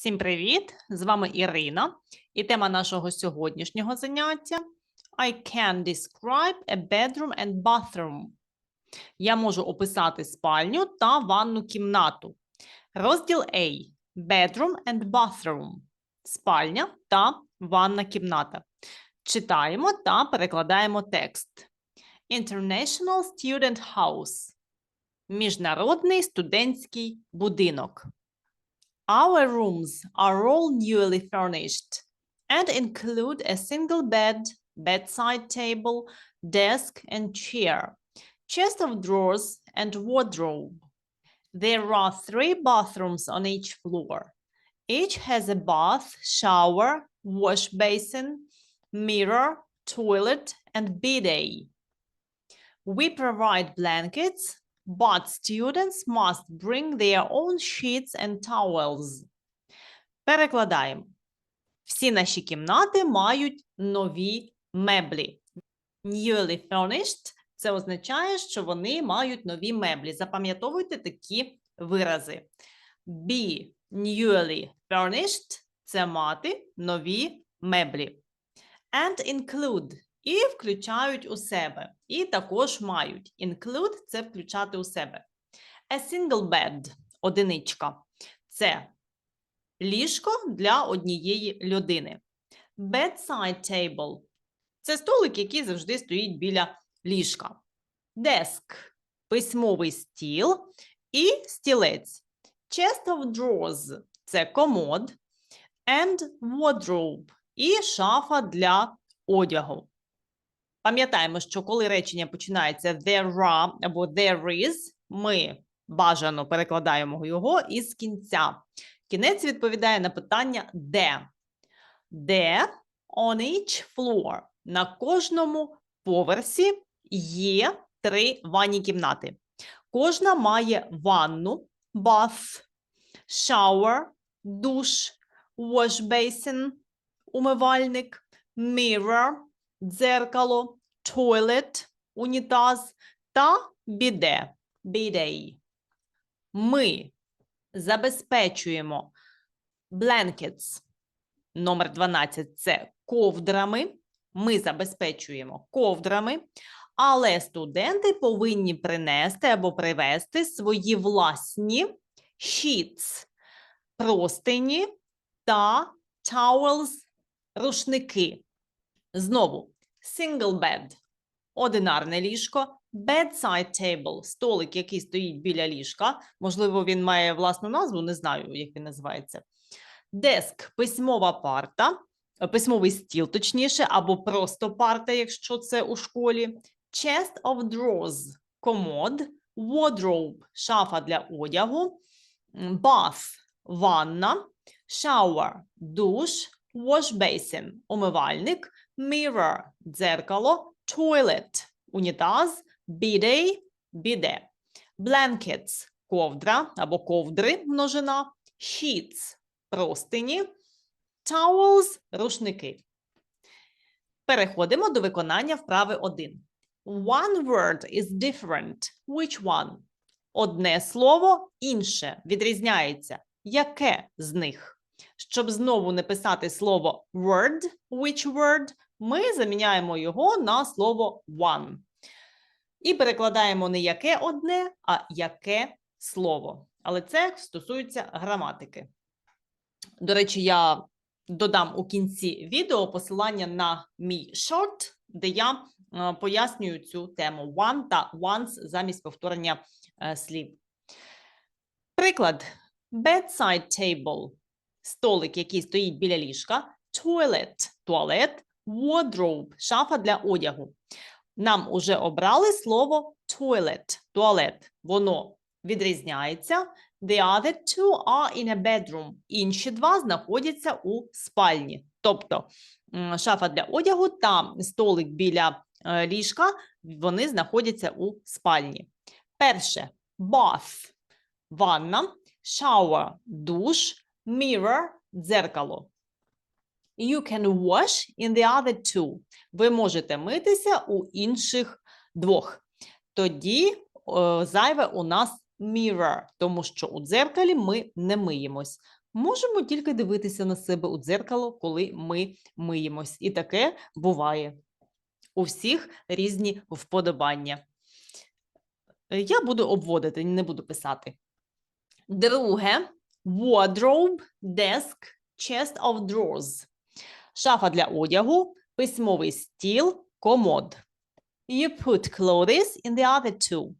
Всім привіт! З вами Ірина, і тема нашого сьогоднішнього заняття I can describe a bedroom and bathroom. Я можу описати спальню та ванну кімнату. Розділ A. Bedroom and bathroom. Спальня та ванна кімната. Читаємо та перекладаємо текст. International Student House. Міжнародний студентський будинок. Our rooms are all newly furnished and include a single bed, bedside table, desk and chair, chest of drawers, and wardrobe. There are three bathrooms on each floor. Each has a bath, shower, wash basin, mirror, toilet, and bidet. We provide blankets, but students must bring their own sheets and towels. Перекладаємо. Всі наші кімнати мають нові меблі. Newly furnished – це означає, що вони мають нові меблі. Запам'ятовуйте такі вирази. Be newly furnished – це мати нові меблі. And include і включають у себе. І також мають. Include – це включати у себе. A single bed – одиничка. Це ліжко для однієї людини. Bedside table – це столик, який завжди стоїть біля ліжка. Desk – письмовий стіл і стілець. Chest of drawers – це комод. And wardrobe – і шафа для одягу. Пам'ятаємо, що коли речення починається there are або there is, ми бажано перекладаємо його із кінця. Кінець відповідає на питання де. Де on each floor. На кожному поверсі є три ванні кімнати. Кожна має ванну, bath, shower, душ, wash basin, умивальник, mirror, дзеркало, toilet, унітаз та біде, bidet. Ми забезпечуємо blankets, номер 12 – це ковдрами. Ми забезпечуємо ковдрами, але студенти повинні принести або привезти свої власні sheets, простині та towels, рушники. Знову single bed – одинарне ліжко, bedside table – столик, який стоїть біля ліжка. Можливо, він має власну назву, не знаю, як він називається. Desk – письмова парта, письмовий стіл, точніше, або просто парта, якщо це у школі. Chest of drawers – комод, wardrobe – шафа для одягу, bath – ванна, shower – душ, wash basin – умивальник, mirror – дзеркало, toilet – унітаз, bidet – біде. Blankets – ковдра або ковдри множина, sheets – простині, towels – рушники. Переходимо до виконання вправи 1. One word is different. Which one? Одне слово інше відрізняється. Яке з них? Щоб знову не писати слово word, which word, ми заміняємо його на слово one. І перекладаємо не яке одне, а яке слово. Але це стосується граматики. До речі, я додам у кінці відео посилання на мій шорт, де я е, пояснюю цю тему one та once замість повторення е, слів. Приклад: bedside table – столик, який стоїть біля ліжка, toilet – туалет, wardrobe – шафа для одягу. Нам уже обрали слово toilet – туалет. Воно відрізняється. The other two are in a bedroom. Інші два знаходяться у спальні. Тобто шафа для одягу та столик біля е, ліжка, вони знаходяться у спальні. Перше bath – ванна, shower – душ, mirror – дзеркало. You can wash in the other two. Ви можете митися у інших двох. Тоді о, зайве у нас mirror, тому що у дзеркалі ми не миємось. можемо тільки дивитися на себе у дзеркало, коли ми миємось. І таке буває. У всіх різні вподобання. Е, Я буду обводити, не буду писати. Друге wardrobe, desk, chest of drawers. Шафа для одягу, письмовий стіл, комод. You put clothes in the other two.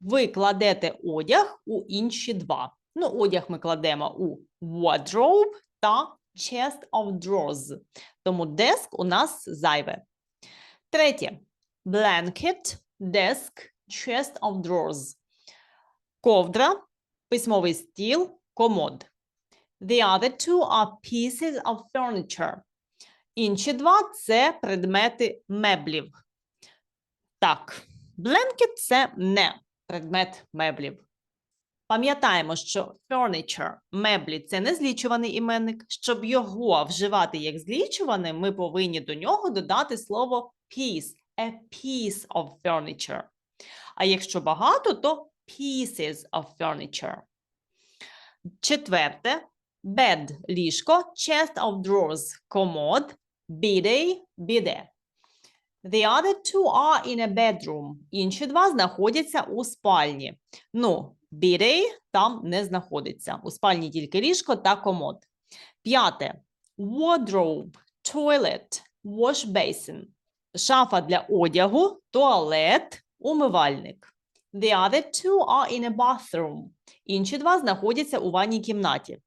Ви кладете одяг у інші два. Ну, одяг ми кладемо у wardrobe та chest of drawers. Тому desk у нас зайве. Третє. Blanket, desk, chest of drawers. Ковдра, письмовий стіл, комод. The other two are pieces of furniture. Інші два це предмети меблів. Так, blanket – це не предмет меблів. Пам'ятаємо, що furniture – меблі – це не злічуваний іменник. Щоб його вживати як злічуваний, ми повинні до нього додати слово piece – a piece of furniture. А якщо багато, то pieces of furniture. Четверте bed – ліжко, chest of drawers – комод, bidet – біде. The other two are in a bedroom. Інші два знаходяться у спальні. Ну, bidet там не знаходиться. У спальні тільки ліжко та комод. П'яте. Wardrobe, toilet, wash basin. Шафа для одягу, туалет, умивальник. The other two are in a bathroom. Інші два знаходяться у ванній кімнаті.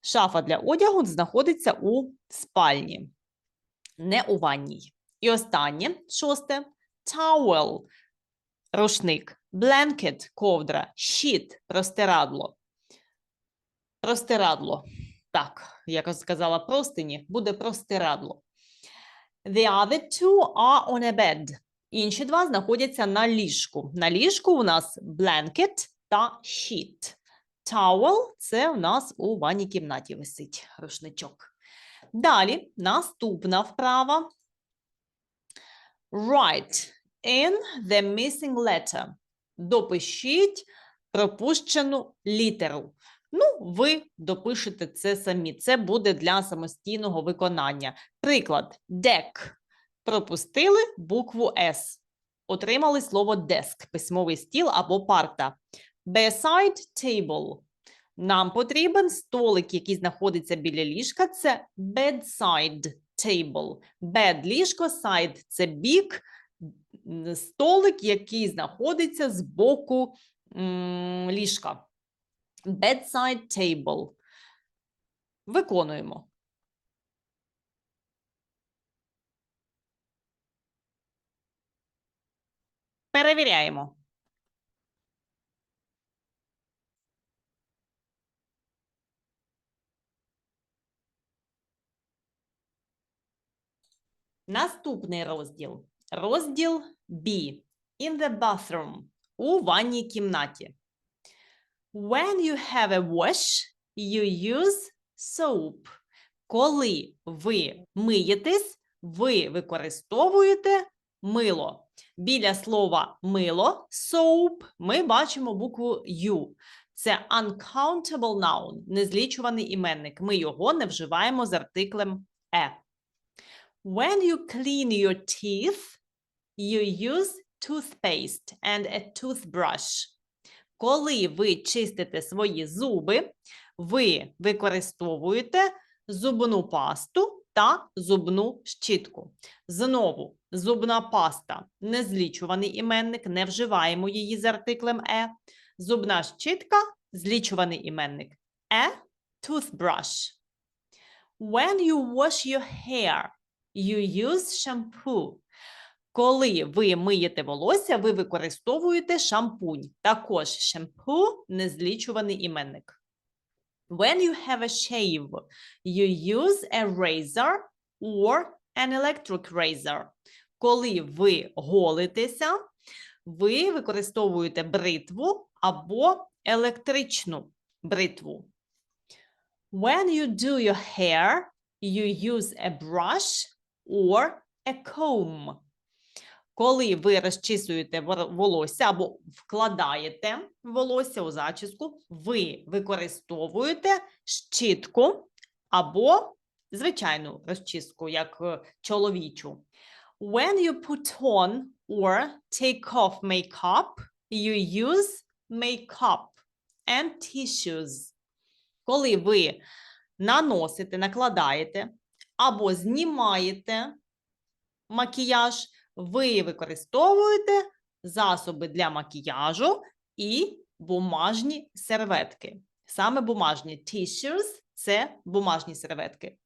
Шафа для одягу знаходиться у спальні, не у ванній. І останнє, шосте, towel, рушник, blanket, ковдра, sheet, простирадло. Простирадло. Так, як сказала простині, буде простирадло. The other two are on a bed. Інші два знаходяться на ліжку. На ліжку у нас blanket та sheet. Towel – це у нас у ванній кімнаті висить рушничок. Далі наступна вправа. Write in the missing letter. Допишіть пропущену літеру. Ну, ви допишете це самі. Це буде для самостійного виконання. Приклад: deck. Пропустили букву S. Отримали слово desk, письмовий стіл або парта. Beside table. Нам потрібен столик, який знаходиться біля ліжка. Це bedside table. Bed – ліжко, side – це бік, столик, який знаходиться з боку ліжка. Bedside table. Виконуємо. Перевіряємо. Наступний розділ. Розділ B. In the bathroom. У ванній кімнаті. When you have a wash, you use soap. Коли ви миєтесь, ви використовуєте мило. Біля слова мило soap ми бачимо букву U. Це uncountable noun, незлічуваний іменник. Ми його не вживаємо з артиклем e. When you clean your teeth, you use toothpaste and a toothbrush. Коли ви чистите свої зуби, ви використовуєте зубну пасту та зубну щітку. Знову, зубна паста – незлічуваний іменник, не вживаємо її з артиклем «е». Зубна щітка – злічуваний іменник. A toothbrush. When you wash your hair, you use shampoo. Коли ви миєте волосся, ви використовуєте шампунь. Також shampoo – незлічуваний іменник. When you have a shave, you use a razor or an electric razor. Коли ви голитеся, ви використовуєте бритву або електричну бритву. When you do your hair, you use a brush or a comb. коли ви розчісуєте волосся або вкладаєте волосся у зачіску, ви використовуєте щітку або звичайну розчіску, як е, чоловічу. When you put on or take off makeup, you use makeup and tissues. Коли ви наносите, накладаєте або знімаєте макіяж, ви використовуєте засоби для макіяжу і бумажні серветки. Саме бумажні tissues – це бумажні серветки.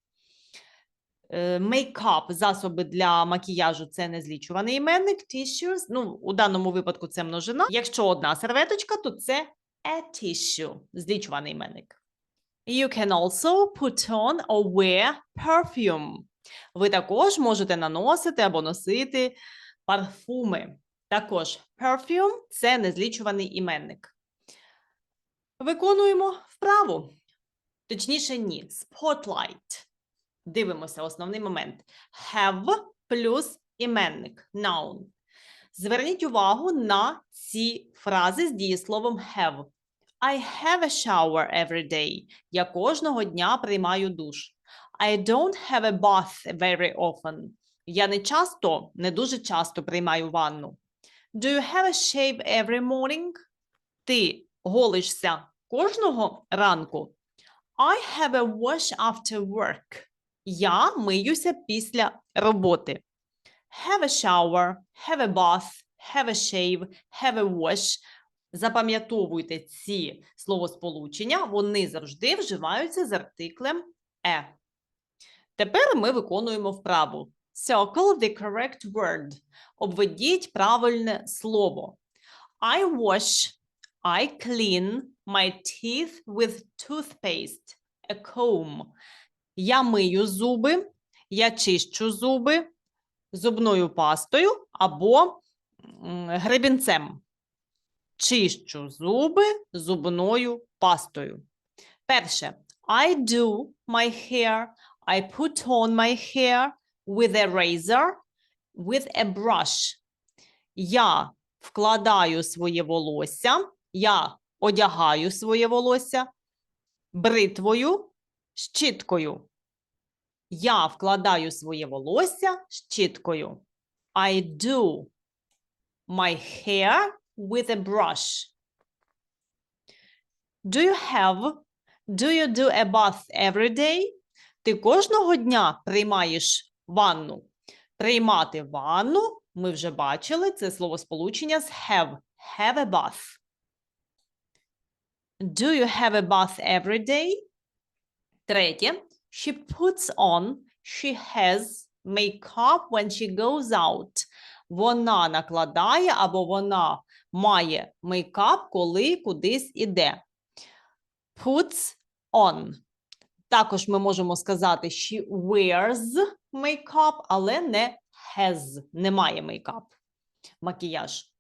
Мейкап, засоби для макіяжу це незлічуваний іменник. Tissues, ну, у даному випадку це множина. Якщо одна серветочка, то це a tissue, злічуваний іменник. You can also put on or wear perfume. Ви також можете наносити або носити парфуми. Також perfume – це незлічуваний іменник. Виконуємо вправу. Точніше, ні. Spotlight. Дивимося основний момент. Have плюс іменник. Noun. Зверніть увагу на ці фрази з дієсловом have. I have a shower every day. Я кожного дня приймаю душ. I don't have a bath very often. Я не часто, не дуже часто приймаю ванну. Do you have a shave every morning? Ти голишся кожного ранку? I have a wash after work. Я миюся після роботи. Have a shower, have a bath, have a shave, have a wash. Запам'ятовуйте ці словосполучення, вони завжди вживаються з артиклем е. Тепер ми виконуємо вправу. Circle the correct word. Обведіть правильне слово. I wash, I clean my teeth with toothpaste, a comb. Я мию зуби, я чищу зуби зубною пастою або гребінцем. Чищу зуби зубною пастою. Перше. I do my hair. I put on my hair with a razor, with a brush. Я вкладаю своє волосся, я одягаю своє волосся бритвою, щіткою. Я вкладаю своє волосся щіткою. I do my hair with a brush. Do you have, do you do a bath every day? Ти кожного дня приймаєш ванну. Приймати ванну, ми вже бачили, це словосполучення з have. Have a bath. Do you have a bath every day? Третє. She puts on, she has makeup when she goes out. Вона накладає або вона має мейкап, коли кудись іде. Puts on. Також ми можемо сказати she wears makeup, але не has, немає мейкап, макіяж.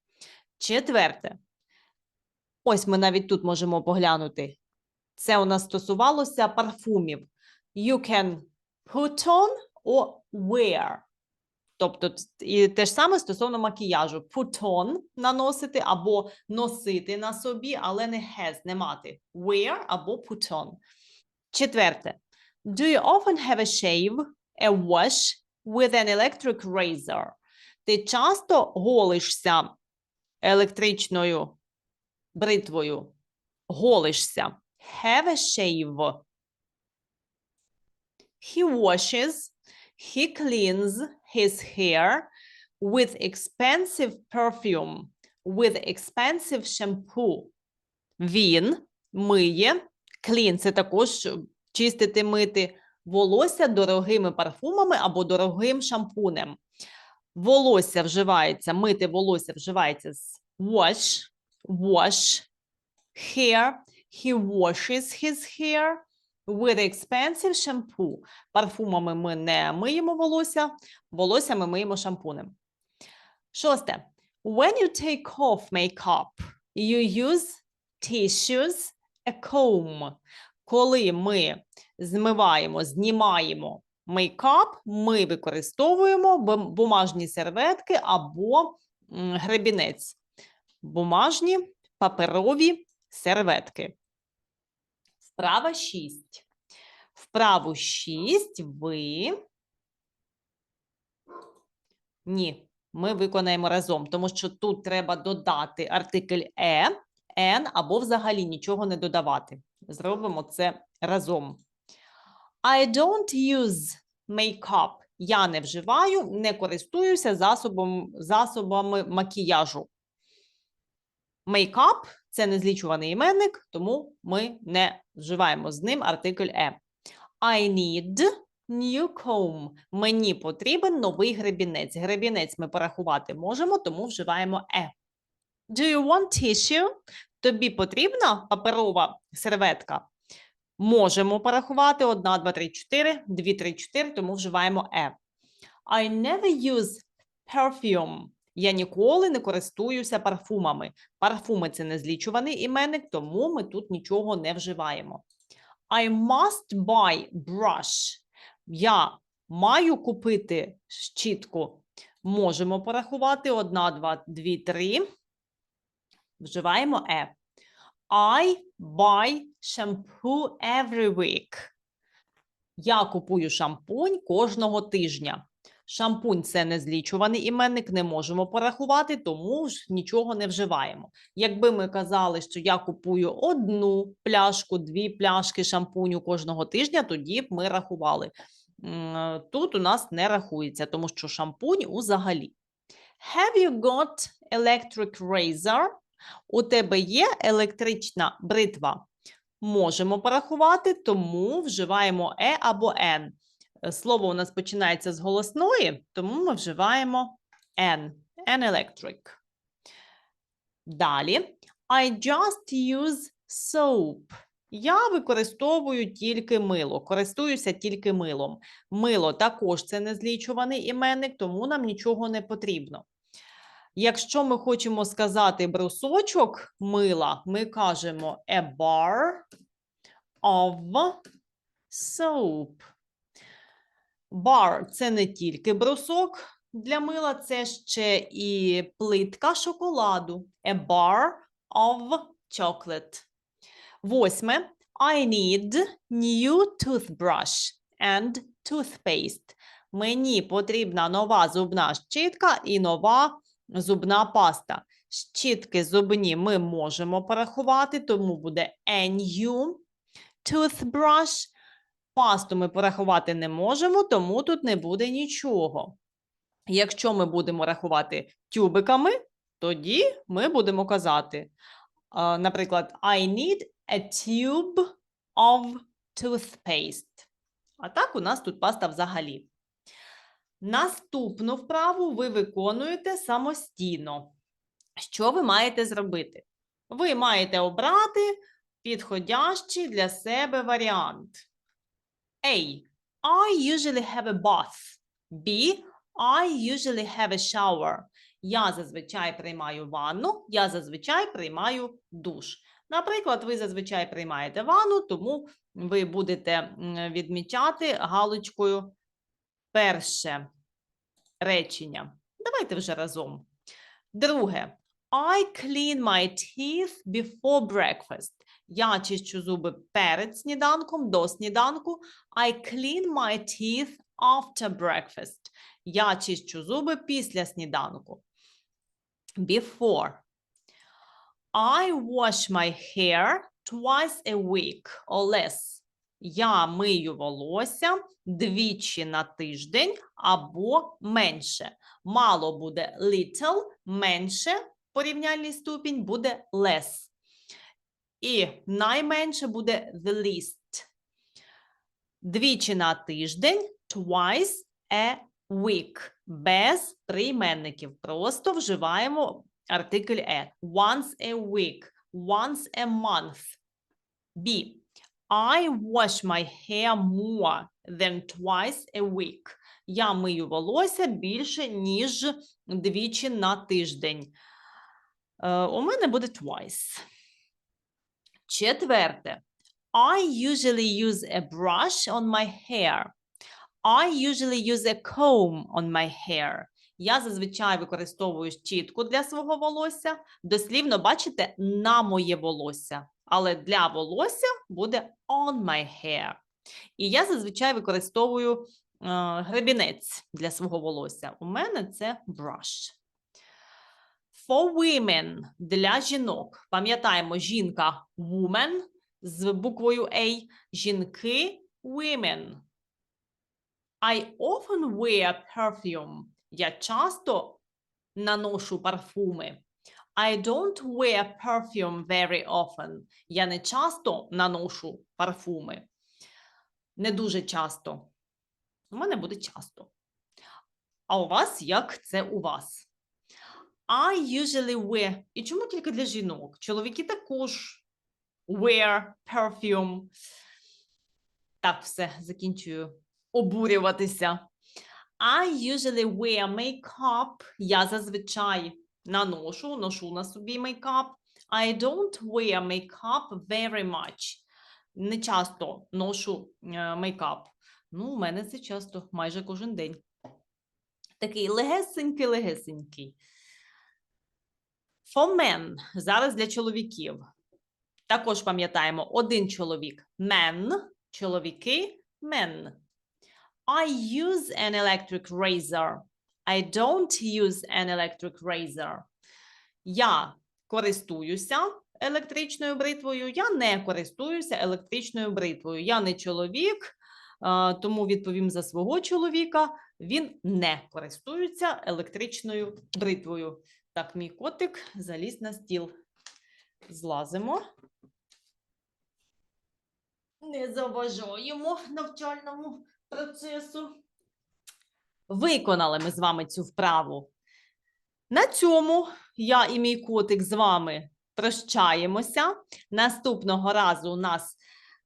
Четверте. Ось ми навіть тут можемо поглянути. Це у нас стосувалося парфумів. You can put on or wear. Тобто, і те ж саме стосовно макіяжу. On – наносити або носити на собі, але не has, не мати. Wear або put. Четверте. Do you often have a shave, a wash with an electric razor? Ти часто голишся електричною бритвою? Голишся. Have a shave. He washes, he cleans his hair with expensive perfume, with expensive shampoo. Він миє, clean – це також чистити, мити волосся дорогими парфумами або дорогим шампунем. Волосся вживається, мити волосся вживається з wash, wash, hair. He washes his hair with expensive shampoo. Парфумами ми не миємо волосся, волосся ми миємо шампунем. Шосте. When you take off makeup, you use tissues, a comb. Коли ми змиваємо, знімаємо makeup ми використовуємо бумажні серветки або гребінець. Бумажні паперові серветки. Вправа 6. Вправу 6 ви. Ні, ми виконаємо разом, тому що тут треба додати артикль е, n або взагалі нічого не додавати. Зробимо це разом. I don't use makeup. Я не вживаю, не користуюся засобом, засобами макіяжу. Makeup – це незлічуваний іменник, тому ми не вживаємо з ним артикль е. I need new comb. Мені потрібен новий гребінець. Гребінець ми порахувати можемо, тому вживаємо е. Do you want tissue? Тобі потрібна паперова серветка? Можемо порахувати 1, 2, 3, 4, 2, 3, 4, тому вживаємо е. I never use perfume. Я ніколи не користуюся парфумами. Парфуми це незлічуваний іменник, тому ми тут нічого не вживаємо. I must buy brush. Я маю купити щітку. Можемо порахувати 1, 2, 2, 3. Вживаємо е. I buy shampoo every week. Я купую шампунь кожного тижня. Шампунь це незлічуваний іменник, не можемо порахувати, тому ж нічого не вживаємо. Якби ми казали, що я купую одну пляшку, дві пляшки шампуню кожного тижня, тоді б ми рахували. Тут у нас не рахується, тому що шампунь узагалі. Have you got electric razor? У тебе є електрична бритва? Можемо порахувати, тому вживаємо е або н. Е, Слово у нас починається з голосної, тому ми вживаємо n. An electric. Далі. I just use soap. Я використовую тільки мило, користуюся тільки милом. Мило також це незлічуваний іменник, тому нам нічого не потрібно. Якщо ми хочемо сказати брусочок мила, ми кажемо a bar of soap. Бар це не тільки брусок для мила, це ще і плитка шоколаду. A bar of chocolate. Восьме. I need new toothbrush and toothpaste. Мені потрібна нова зубна щітка і нова зубна паста. Щітки зубні ми можемо порахувати, тому буде a new toothbrush. Пасту ми порахувати не можемо, тому тут не буде нічого. Якщо ми будемо рахувати тюбиками, тоді ми будемо казати, наприклад, I need a tube of toothpaste. А так у нас тут паста взагалі. Наступну вправу ви виконуєте самостійно. Що ви маєте зробити? Ви маєте обрати підходящий для себе варіант. A. I usually have a bath. B. I usually have a shower. Я зазвичай приймаю ванну, я зазвичай приймаю душ. Наприклад, ви зазвичай приймаєте ванну, тому ви будете відмічати галочкою перше речення. Давайте вже разом. Друге. I clean my teeth before breakfast. Я чищу зуби перед сніданком, до сніданку. I clean my teeth after breakfast. Я чищу зуби після сніданку. Before. I wash my hair twice a week or less. Я мию волосся двічі на тиждень або менше. Мало буде little, менше, порівняльний ступінь буде less. І найменше буде the least. Двічі на тиждень, twice a week. Без прийменників. Просто вживаємо артикль e. Once a week, once a month. B. I wash my hair more than twice a week. Я мию волосся більше, ніж двічі на тиждень. Е, у мене буде twice. Четверте. I usually use a brush on my hair. I usually use a comb on my hair. Я зазвичай використовую щітку для свого волосся. Дослівно, бачите, на моє волосся. Але для волосся буде on my hair. І я зазвичай використовую е, гребінець для свого волосся. У мене це brush. For women – для жінок. Пам'ятаємо, жінка woman з буквою A, жінки women. I often wear perfume. Я часто наношу парфуми. I don't wear perfume very often. Я не часто наношу парфуми. Не дуже часто. У мене буде часто. А у вас як це у вас? I usually wear. І чому тільки для жінок? Чоловіки також wear perfume. Так, все, закінчую обурюватися. I usually wear makeup. Я зазвичай наношу, ношу на собі мейкап. I don't wear makeup very much. Не часто ношу мейкап. Ну, у мене це часто, майже кожен день. Такий легесенький-легесенький. Men. Зараз для чоловіків. Також пам'ятаємо, один чоловік men, чоловіки men. I use an electric razor. I don't use an electric razor. Я користуюся електричною бритвою, я не користуюся електричною бритвою. Я не чоловік, тому відповім за свого чоловіка. Він не користується електричною бритвою. Так, мій котик заліз на стіл. Злазимо. Не заважаємо навчальному процесу. Виконали ми з вами цю вправу. На цьому я і мій котик з вами прощаємося. Наступного разу у нас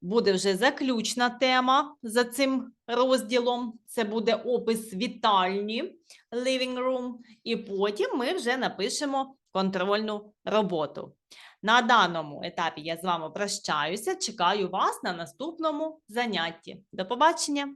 буде вже заключна тема за цим розділом. Це буде опис вітальні living room, і потім ми вже напишемо контрольну роботу. На даному етапі я з вами прощаюся. Чекаю вас на наступному занятті. До побачення!